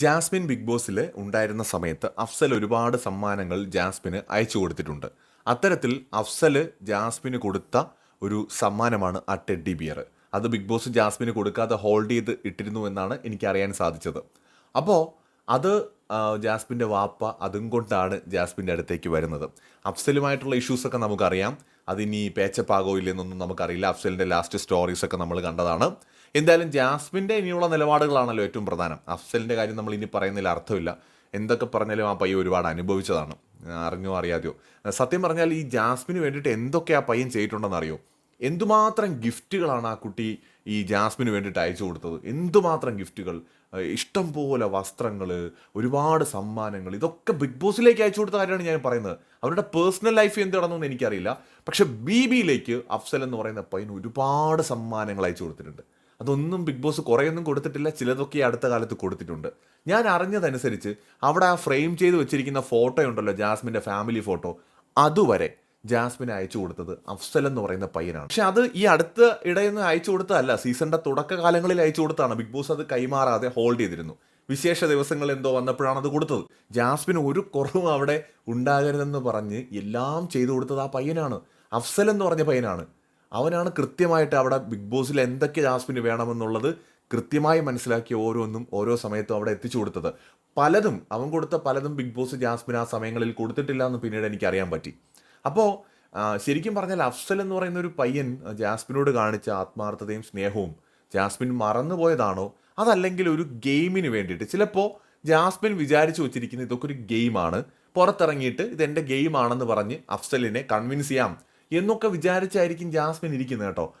Jasmine big ബോസിൽ ഉണ്ടായിരുന്ന സമയത്ത് അഫ്സൽ ഒരുപാട് സമ്മാനങ്ങൾ ജാസ്മിന് അയച്ചു കൊടുത്തിട്ടുണ്ട്. അത്തരത്തിൽ അഫ്സൽ ജാസ്മിന് കൊടുത്ത ഒരു സമ്മാനമാണ് ആ ടെഡ്ഡി ബിയർ അത് ബിഗ് ബോസ് ജാസ്മിന് കൊടുക്കാതെ ഹോൾഡ് ചെയ്ത് ഇട്ടിരുന്നു എന്നാണ് എനിക്ക് അറിയാൻ സാധിച്ചത്. അപ്പോൾ അത് ജാസ്മിന്റെ വാപ്പ അതും കൊണ്ടാണ് ജാസ്മിന്റെ അടുത്തേക്ക് വരുന്നത്. അഫ്സലുമായിട്ടുള്ള ഇഷ്യൂസൊക്കെ നമുക്കറിയാം. അതിനി പേച്ചപ്പാകോ ഇല്ലെന്നൊന്നും നമുക്കറിയില്ല. അഫ്സലിന്റെ ലാസ്റ്റ് സ്റ്റോറീസൊക്കെ നമ്മൾ കണ്ടതാണ്. എന്തായാലും ജാസ്മിന്റെ ഇനിയുള്ള നിലപാടുകളാണല്ലോ ഏറ്റവും പ്രധാനം. അഫ്സലിന്റെ കാര്യം നമ്മൾ ഇനി പറയുന്നതിൽ അർത്ഥമില്ല. എന്തൊക്കെ പറഞ്ഞാലും ആ പയ്യൻ ഒരുപാട് അനുഭവിച്ചതാണ്. അറിഞ്ഞോ അറിയാതെയോ. സത്യം പറഞ്ഞാൽ ഈ ജാസ്മിന് വേണ്ടിയിട്ട് എന്തൊക്കെ ആ പയ്യൻ ചെയ്തിട്ടുണ്ടെന്ന് അറിയോ എന്തുമാത്രം ഗിഫ്റ്റുകളാണ് ആ കുട്ടി ഈ ജാസ്മിന് വേണ്ടിയിട്ട് അയച്ചു കൊടുത്തത്? എന്തുമാത്രം ഗിഫ്റ്റുകൾ? ഇഷ്ടം പോലെ വസ്ത്രങ്ങൾ ഒരുപാട് സമ്മാനങ്ങൾ. ഇതൊക്കെ ബിഗ് ബോസിലേക്ക് അയച്ചു കൊടുത്ത കാര്യമാണ് ഞാൻ പറയുന്നത്. അവരുടെ പേഴ്സണൽ ലൈഫ് എന്ത് നടന്നു എനിക്കറിയില്ല. പക്ഷെ ബി ബിയിലേക്ക് അഫ്സൽ എന്ന് പറയുന്ന പയ്യൻ ഒരുപാട് സമ്മാനങ്ങൾ അയച്ചു കൊടുത്തിട്ടുണ്ട്. അതൊന്നും ബിഗ് ബോസ് കുറേയൊന്നും കൊടുത്തിട്ടില്ല ചിലതൊക്കെ അടുത്ത കാലത്ത് കൊടുത്തിട്ടുണ്ട്. ഞാൻ അറിഞ്ഞതനുസരിച്ച് അവിടെ ആ ഫ്രെയിം ചെയ്ത് വെച്ചിരിക്കുന്ന ഫോട്ടോ ഉണ്ടല്ലോ ജാസ്മിന്റെ ഫാമിലി ഫോട്ടോ അതുവരെ ജാസ്മിൻ അയച്ചു കൊടുത്തത് അഫ്സൽ എന്ന് പറയുന്ന പയ്യനാണ്. പക്ഷെ അത് ഈ അടുത്ത ഇടയിൽ അയച്ചു കൊടുത്തതല്ല സീസണിന്റെ തുടക്കകാലങ്ങളിൽ അയച്ചു കൊടുത്താണ് ബിഗ് ബോസ് അത് കൈമാറാതെ ഹോൾഡ് ചെയ്തിരുന്നു. വിശേഷ ദിവസങ്ങൾ എന്തോ വന്നപ്പോഴാണ് അത് കൊടുത്തത്. ജാസ്മിൻ ഒരു കുറവും അവിടെ ഉണ്ടാകരുതെന്ന് പറഞ്ഞ് എല്ലാം ചെയ്തു കൊടുത്തത് ആ പയ്യനാണ്. അഫ്സൽ എന്ന് പറഞ്ഞ പയ്യനാണ്. അവനാണ് കൃത്യമായിട്ട് അവിടെ ബിഗ് ബോസിൽ എന്തൊക്കെ ജാസ്മിന് വേണമെന്നുള്ളത് കൃത്യമായി മനസ്സിലാക്കി ഓരോന്നും ഓരോ സമയത്തും അവിടെ എത്തിച്ചു കൊടുത്തത്. പലതും അവൻ കൊടുത്ത പലതും ബിഗ് ബോസ് ജാസ്മിൻ ആ സമയങ്ങളിൽ കൊടുത്തിട്ടില്ല എന്ന് പിന്നീട് എനിക്ക് അറിയാൻ പറ്റി. അപ്പോൾ ശരിക്കും പറഞ്ഞാൽ അഫ്സൽ എന്ന് പറയുന്ന ഒരു പയ്യൻ ജാസ്മിനോട് കാണിച്ച ആത്മാർത്ഥതയും സ്നേഹവും ജാസ്മിൻ മറന്നുപോയതാണോ? അതല്ലെങ്കിൽ ഒരു ഗെയിമിന് വേണ്ടിയിട്ട്? ചിലപ്പോൾ ജാസ്മിൻ വിചാരിച്ചു വെച്ചിരിക്കുന്ന ഇതൊക്കെ ഒരു ഗെയിമാണ്. പുറത്തിറങ്ങിയിട്ട് ഇതെന്റെ ഗെയിമാണെന്ന് പറഞ്ഞ് അഫ്സലിനെ കൺവിൻസ് ചെയ്യാം. എന്നൊക്കെ വിചാരിച്ചായിരിക്കും ജാസ്മിൻ ഇരിക്കുന്നത് കേട്ടോ.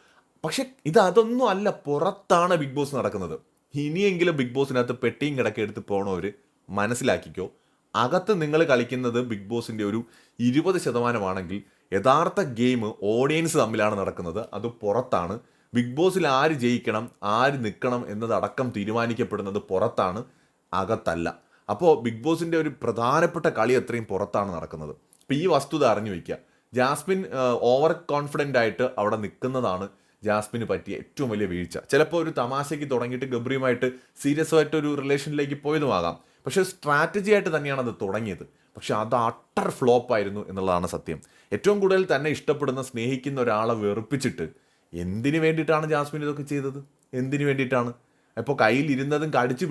പക്ഷെ ഇത് അതൊന്നും അല്ല. പുറത്താണ് ബിഗ് ബോസ് നടക്കുന്നത്. ഇനിയെങ്കിലും ബിഗ് ബോസിനകത്ത് പെട്ടിയും കിടക്കെ എടുത്ത് പോണവർ മനസ്സിലാക്കിക്കോ. അകത്ത് നിങ്ങൾ കളിക്കുന്നത് ബിഗ് ബോസിന്റെ ഒരു ഇരുപത് ശതമാനമാണെങ്കിൽ യഥാർത്ഥ ഗെയിം ഓഡിയൻസ് തമ്മിലാണ് നടക്കുന്നത്. അത് പുറത്താണ്. ബിഗ് ബോസിൽ ആര് ജയിക്കണം ആര് നിൽക്കണം എന്നതടക്കം തീരുമാനിക്കപ്പെടുന്നത് പുറത്താണ് അകത്തല്ല. അപ്പോൾ ബിഗ് ബോസിന്റെ ഒരു പ്രധാനപ്പെട്ട കളി അത്രയും പുറത്താണ് നടക്കുന്നത്. അപ്പോൾ ഈ വസ്തുത അറിഞ്ഞു വയ്ക്കുക ജാസ്മിൻ ഓവർ കോൺഫിഡന്റ് ആയിട്ട് അവിടെ നിൽക്കുന്നതാണ് ജാസ്മിന് പറ്റിയ ഏറ്റവും വലിയ വീഴ്ച. ചിലപ്പോൾ ഒരു തമാശയ്ക്ക് തുടങ്ങിയിട്ട് ഗംഭീരമായിട്ട് സീരിയസ് ആയിട്ട് ഒരു റിലേഷനിലേക്ക് പോയതുമാകാം പക്ഷേ സ്ട്രാറ്റജി ആയിട്ട് തന്നെയാണ് അത് തുടങ്ങിയത്. പക്ഷെ അത് അട്ടർ ഫ്ലോപ്പ് ആയിരുന്നു എന്നുള്ളതാണ് സത്യം. ഏറ്റവും കൂടുതൽ തന്നെ ഇഷ്ടപ്പെടുന്ന സ്നേഹിക്കുന്ന ഒരാളെ വെറുപ്പിച്ചിട്ട് എന്തിനു വേണ്ടിയിട്ടാണ് ജാസ്മിൻ ഇതൊക്കെ ചെയ്തത്? എന്തിനു വേണ്ടിയിട്ടാണ്? ഇപ്പോൾ കയ്യിൽ ഇരുന്നതും കടിച്ചു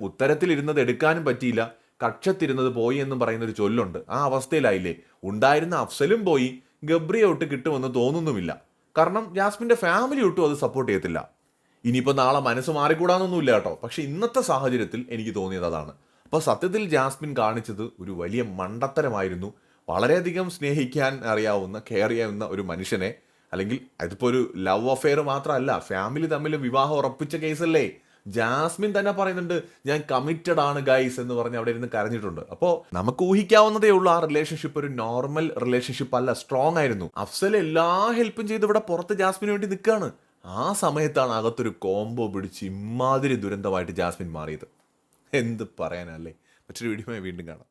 ഉത്തരത്തിൽ ഇരുന്നത് എടുക്കാനും പറ്റിയില്ല. കക്ഷത്തിരുന്നത് പോയി എന്നും പറയുന്ന ഒരു ചൊല്ലുണ്ട്. ആ അവസ്ഥയിലായില്ലേ? ഉണ്ടായിരുന്ന അഫ്സലും പോയി ഗബ്രിയെ ഒട്ട് കിട്ടുമെന്ന് തോന്നുന്നുമില്ല. കാരണം ജാസ്മിന്റെ ഫാമിലി ഒട്ടും അത് സപ്പോർട്ട് ചെയ്യത്തില്ല. ഇനിയിപ്പോൾ നാളെ മനസ്സ് മാറിക്കൂടാന്നൊന്നുമില്ല കേട്ടോ. പക്ഷെ ഇന്നത്തെ സാഹചര്യത്തിൽ എനിക്ക് തോന്നിയത് അതാണ്. അപ്പോൾ സത്യത്തിൽ ജാസ്മിൻ കാണിച്ചത് ഒരു വലിയ മണ്ടത്തരമായിരുന്നു. വളരെയധികം സ്നേഹിക്കാൻ അറിയാവുന്ന കെയർ ചെയ്യാവുന്ന ഒരു മനുഷ്യനെ. അല്ലെങ്കിൽ അതിപ്പോൾ ഒരു ലവ് അഫെയർ മാത്രമല്ല ഫാമിലി തമ്മിൽ വിവാഹം ഉറപ്പിച്ച കേസല്ലേ ജാസ്മിൻ തന്നെ പറയുന്നുണ്ട് ഞാൻ കമ്മിറ്റഡ് ആണ് ഗൈസ് എന്ന് പറഞ്ഞ് അവിടെ ഇരുന്ന് കരഞ്ഞിട്ടുണ്ട്. അപ്പോൾ നമുക്ക് ഊഹിക്കാവുന്നതേ ഉള്ളൂ ആ റിലേഷൻഷിപ്പ് ഒരു നോർമൽ റിലേഷൻഷിപ്പ് അല്ല സ്ട്രോങ് ആയിരുന്നു. അഫ്സൽ എല്ലാ ഹെൽപ്പും ചെയ്ത് ഇവിടെ പുറത്ത് ജാസ്മിന് വേണ്ടി നിൽക്കുകയാണ് ആ സമയത്താണ് അകത്തൊരു കോംബോ പിടിച്ച് ഇമാതിരി ദുരന്തമായിട്ട് ജാസ്മിൻ മാറിയത്. എന്ത് പറയാനല്ലേ മറ്റൊരു വീഡിയോ വീണ്ടും കാണാം.